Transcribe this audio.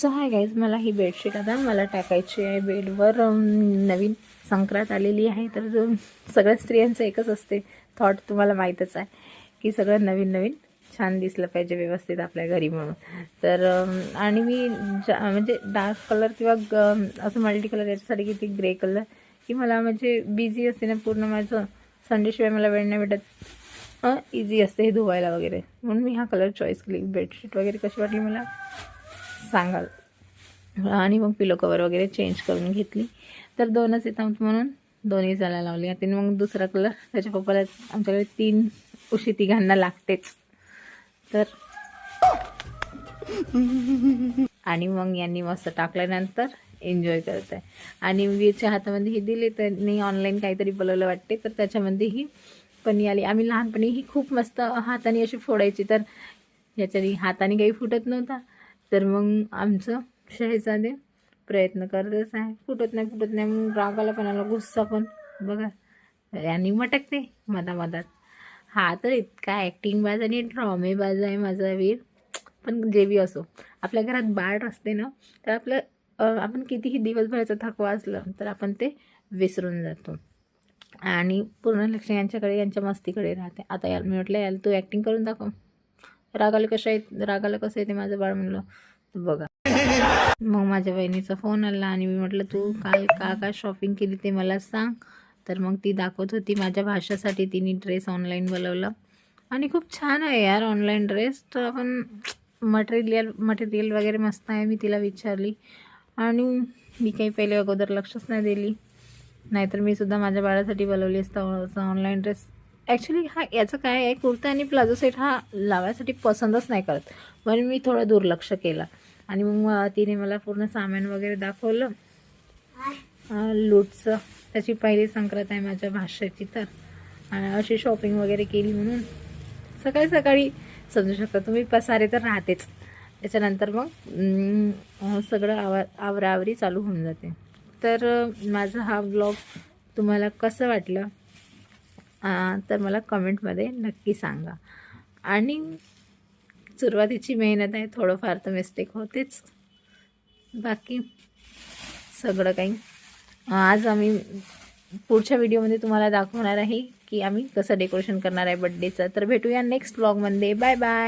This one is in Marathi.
सो हाय गाईज मला ही बेडशीट आता मला टाकायची आहे. बेडवर नवीन संक्रांत आलेली आहे तर सगळ्या स्त्रियांचं एकच असते थॉट तुम्हाला माहीतच आहे की सगळं नवीन नवीन छान दिसलं पाहिजे व्यवस्थित आपल्या घरी म्हणून. तर आणि मी जा म्हणजे डार्क कलर किंवा ग असं मल्टी कलर याच्यासाठी किती ग्रे कलर की मला म्हणजे बिझी असते ना पूर्ण माझं. संडेशिवाय मला वेळ नाही भेटत. इझी असते हे धुवायला वगैरे. म्हणून मी हा कलर चॉईस केली. बेडशीट वगैरे कशी वाटली मला? सांगाल. आणि मग पिलो कवर वगैरे चेंज करून घेतली. तर दोनच येतात म्हणून दोन्ही जायला लावली. आणि मग दुसरा कलर त्याच्या पप्पाला आमच्याकडे तीन उशी तिघांना लागतेच. तर आणि मग यांनी मस्त टाकल्यानंतर एन्जॉय करत आहे आणि वीरच्या हातामध्ये ही दिली तर नाही ऑनलाईन काहीतरी बोलवलं वाटते. तर त्याच्यामध्ये ही पणी आली आम्ही लहानपणी ही खूप मस्त हाताने अशी फोडायची. तर याच्याने हाताने काही फुटत नव्हता. तर मग आमचं शहेजादे प्रयत्न करतच आहे. फुटत नाही फुटत नाही मग रागाला पण आला गुस्सा पण. बघा आणि मटकते मधामधात. हा तर इतका ॲक्टिंग बाज आणि ड्रॉमेबाज आहे माझा वीर. पण जे बी असो आपल्या घरात बाळ असते ना तर आपलं आपण कितीही दिवसभराचा थकवा असलं तर आपण ते विसरून जातो. आणि पूर्ण लक्ष यांच्याकडे यांच्या मस्तीकडे राहते. आता यार मी म्हटलं याला तू ॲक्टिंग करून दाखव. रागाला कसं आहे रागाला कसं येते माझं बाळ म्हणलं बघा. मग माझ्या बहिणीचा फोन आला आणि मी म्हटलं तू काय का काय शॉपिंग केली ते मला सांग. तर मग ती दाखवत होती माझ्या भाषासाठी तिने ड्रेस ऑनलाईन बोलवला. आणि खूप छान आहे यार ऑनलाईन ड्रेस तर आपण मटेरियल मटेरियल वगैरे मस्त आहे मी तिला विचारली. आणि मी काही पहिले अगोदर लक्षच नाही दिली. नाहीतर मी सुद्धा माझ्या बाळासाठी बोलवली असतं असं ऑनलाईन ड्रेस ॲक्च्युली हा याचं काय आहे? कुर्ता आणि प्लाझो सेट हा लावायसाठी पसंतच नाही करत. म्हणून मी थोडं दुर्लक्ष केलं. आणि मग तिने मला पूर्ण सामान वगैरे दाखवलं. लूटचं. त्याची पहिली संक्रांत आहे माझ्या भाषेची तर. आणि अशी शॉपिंग वगैरे केली म्हणून. सकाळी सकाळी समजू शकता तुम्ही पसारे तर राहतेच. त्याच्यानंतर मग सगळं आवा आवराआवरी चालू होऊन जाते. तर माझा हा ब्लॉग तुम्हाला कसं वाटलं? तर मला कमेंटमध्ये नक्की सांगा. आणि सुरुवातीची मेहनत आहे थोडंफार तर मिस्टेक होतेच. बाकी सगळं काही. आज आम्ही पुढच्या व्हिडिओमध्ये तुम्हाला दाखवणार आहे की आम्ही कसं डेकोरेशन करणार आहे बड्डेचं तर भेटूया नेक्स्ट ब्लॉगमध्ये बाय बाय